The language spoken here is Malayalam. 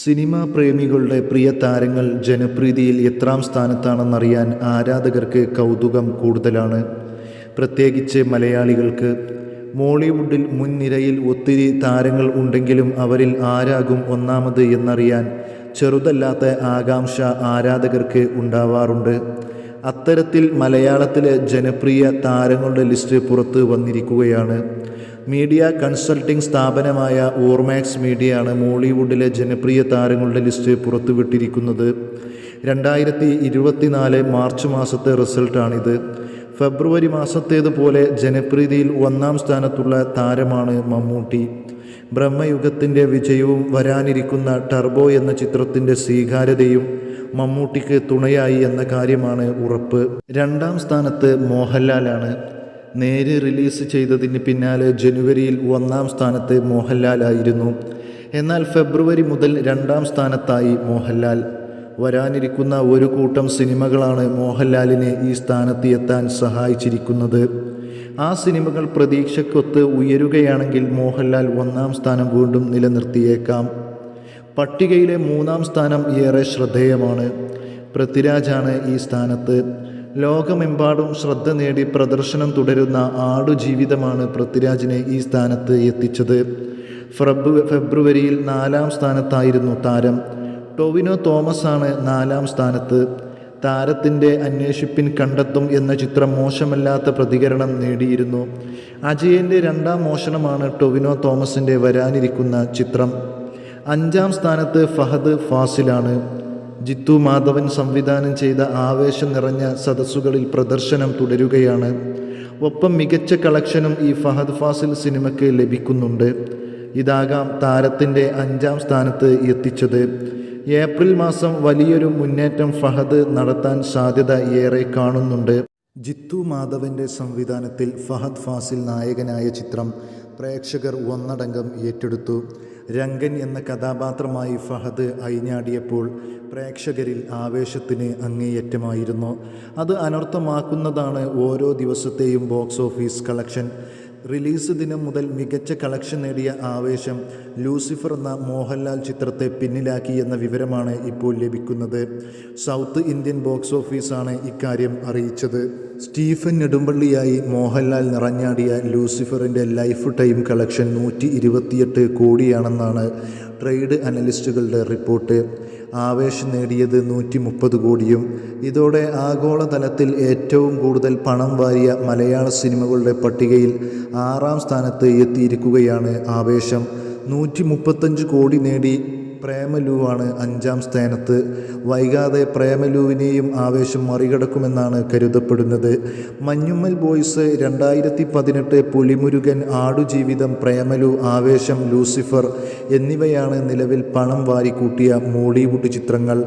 സിനിമാ പ്രേമികളുടെ പ്രിയ താരങ്ങൾ ജനപ്രീതിയിൽ എത്രാം സ്ഥാനത്താണെന്നറിയാൻ ആരാധകർക്ക് കൗതുകം കൂടുതലാണ്. പ്രത്യേകിച്ച് മലയാളികൾക്ക്. മോളിവുഡിൽ മുൻനിരയിൽ ഒത്തിരി താരങ്ങൾ ഉണ്ടെങ്കിലും അവരിൽ ആരാകും ഒന്നാമത് എന്നറിയാൻ ചെറുതല്ലാത്ത ആകാംക്ഷ ആരാധകർക്ക് ഉണ്ടാവാറുണ്ട്. അത്തരത്തിൽ മലയാളത്തിലെ ജനപ്രിയ താരങ്ങളുടെ ലിസ്റ്റ് പുറത്ത് വന്നിരിക്കുകയാണ്. മീഡിയ കൺസൾട്ടിംഗ് സ്ഥാപനമായ ഓർമാക്സ് മീഡിയയാണ് മോളിവുഡിലെ ജനപ്രിയ താരങ്ങളുടെ ലിസ്റ്റ് പുറത്തുവിട്ടിരിക്കുന്നത്. രണ്ടായിരത്തി ഇരുപത്തിനാല് മാർച്ച് മാസത്തെ റിസൾട്ടാണിത്. ഫെബ്രുവരി മാസത്തേതുപോലെ ജനപ്രീതിയിൽ ഒന്നാം സ്ഥാനത്തുള്ള താരമാണ് മമ്മൂട്ടി. ബ്രഹ്മയുഗത്തിന്റെ വിജയവും വരാനിരിക്കുന്ന ടർബോ എന്ന ചിത്രത്തിന്റെ സ്വീകാര്യതയും മമ്മൂട്ടിക്ക് തുണയായി എന്ന കാര്യമാണ് ഉറപ്പ്. രണ്ടാം സ്ഥാനത്ത് മോഹൻലാലാണ്. നേര് റിലീസ് ചെയ്തതിന് പിന്നാലെ ജനുവരിയിൽ ഒന്നാം സ്ഥാനത്ത് മോഹൻലാലായിരുന്നു എന്നാൽ ഫെബ്രുവരി മുതൽ രണ്ടാം സ്ഥാനത്തായി മോഹൻലാൽ. വരാനിരിക്കുന്ന ഒരു കൂട്ടം സിനിമകളാണ് മോഹൻലാലിനെ ഈ സ്ഥാനത്ത് എത്താൻ സഹായിച്ചിരിക്കുന്നത്. ആ സിനിമകൾ പ്രതീക്ഷക്കൊത്ത് ഉയരുകയാണെങ്കിൽ മോഹൻലാൽ ഒന്നാം സ്ഥാനം വീണ്ടും നിലനിർത്തിയേക്കാം. പട്ടികയിലെ മൂന്നാം സ്ഥാനം ഏറെ ശ്രദ്ധേയമാണ്. പൃഥ്വിരാജാണ് ഈ സ്ഥാനത്ത്. ലോകമെമ്പാടും ശ്രദ്ധ നേടി പ്രദർശനം തുടരുന്ന ആടുജീവിതമാണ് പൃഥ്വിരാജിനെ ഈ സ്ഥാനത്ത് എത്തിച്ചത്. ഫെബ്രു ഫെബ്രുവരിയിൽ നാലാം സ്ഥാനത്തായിരുന്നു താരം. ടൊവിനോ തോമസ് ആണ് നാലാം സ്ഥാനത്ത്. താരത്തിന്റെ അന്വേഷിപ്പിൻ കണ്ടെത്തും എന്ന ചിത്രം മോശമല്ലാത്ത പ്രതികരണം നേടിയിരുന്നു. അജയന്റെ രണ്ടാം മോഷണമാണ് ടൊവിനോ തോമസിന്റെ വരാനിരിക്കുന്ന ചിത്രം. അഞ്ചാം സ്ഥാനത്ത് ഫഹദ് ഫാസിലാണ്. ജിത്തു മാധവൻ സംവിധാനം ചെയ്ത ആവേശം നിറഞ്ഞ സദസ്സുകളിൽ പ്രദർശനം തുടരുകയാണ്. ഒപ്പം മികച്ച കളക്ഷനും ഈ ഫഹദ് ഫാസിൽ സിനിമയ്ക്ക് ലഭിക്കുന്നുണ്ട്. ഇതാകാം താരത്തിന്റെ അഞ്ചാം സ്ഥാനത്ത് എത്തിച്ചത്. ഏപ്രിൽ മാസം വലിയൊരു മുന്നേറ്റം ഫഹദ് നടത്താൻ സാധ്യത ഏറെ കാണുന്നുണ്ട്. ജിത്തു മാധവന്റെ സംവിധാനത്തിൽ ഫഹദ് ഫാസിൽ നായകനായ ചിത്രം പ്രേക്ഷകർ ഒന്നടങ്കം ഏറ്റെടുത്തു. രംഗൻ എന്ന കഥാപാത്രമായി ഫഹദ് അയിഞ്ഞാടിയപ്പോൾ പ്രേക്ഷകരിൽ ആവേശത്തിന് അങ്ങേയറ്റമായിരുന്നു. അത് അനർത്ഥമാക്കുന്നതാണ് ഓരോ ദിവസത്തെയും ബോക്സ് ഓഫീസ് കളക്ഷൻ. റിലീസ് ദിനം മുതൽ മികച്ച കളക്ഷൻ നേടിയ ആവേശം ലൂസിഫർ എന്ന മോഹൻലാൽ ചിത്രത്തെ പിന്നിലാക്കി എന്ന വിവരമാണ് ഇപ്പോൾ ലഭിക്കുന്നത്. സൗത്ത് ഇന്ത്യൻ ബോക്സ് ഓഫീസാണ് ഇക്കാര്യം അറിയിച്ചത്. സ്റ്റീഫൻ നെടുമ്പള്ളിയായി മോഹൻലാൽ നിറഞ്ഞാടിയ ലൂസിഫറിന്റെ ലൈഫ് ടൈം കളക്ഷൻ നൂറ്റി കോടിയാണെന്നാണ് ട്രേഡ് അനലിസ്റ്റുകളുടെ റിപ്പോർട്ട്. ആവേശം നേടിയത് നൂറ്റി മുപ്പത് കോടിയും. ഇതോടെ ആഗോളതലത്തിൽ ഏറ്റവും കൂടുതൽ പണം വാരിയ മലയാള സിനിമകളുടെ പട്ടികയിൽ ആറാം സ്ഥാനത്ത് എത്തിയിരിക്കുകയാണ് ആവേശം. നൂറ്റി മുപ്പത്തഞ്ച് കോടി നേടി പ്രേമലുവാണ് അഞ്ചാം സ്ഥാനത്ത്. വൈകാതെ പ്രേമലുവിനെയും ആവേശം മറികടക്കുമെന്നാണ് കരുതപ്പെടുന്നത്. മഞ്ഞുമ്മൽ ബോയ്സ് രണ്ടായിരത്തി പതിനെട്ട് പുലിമുരുകൻ ആടുജീവിതം പ്രേമലു ആവേശം ലൂസിഫർ എന്നിവയാണ് നിലവിൽ പണം വാരിക്കൂട്ടിയ മോളിവുഡ് ചിത്രങ്ങൾ.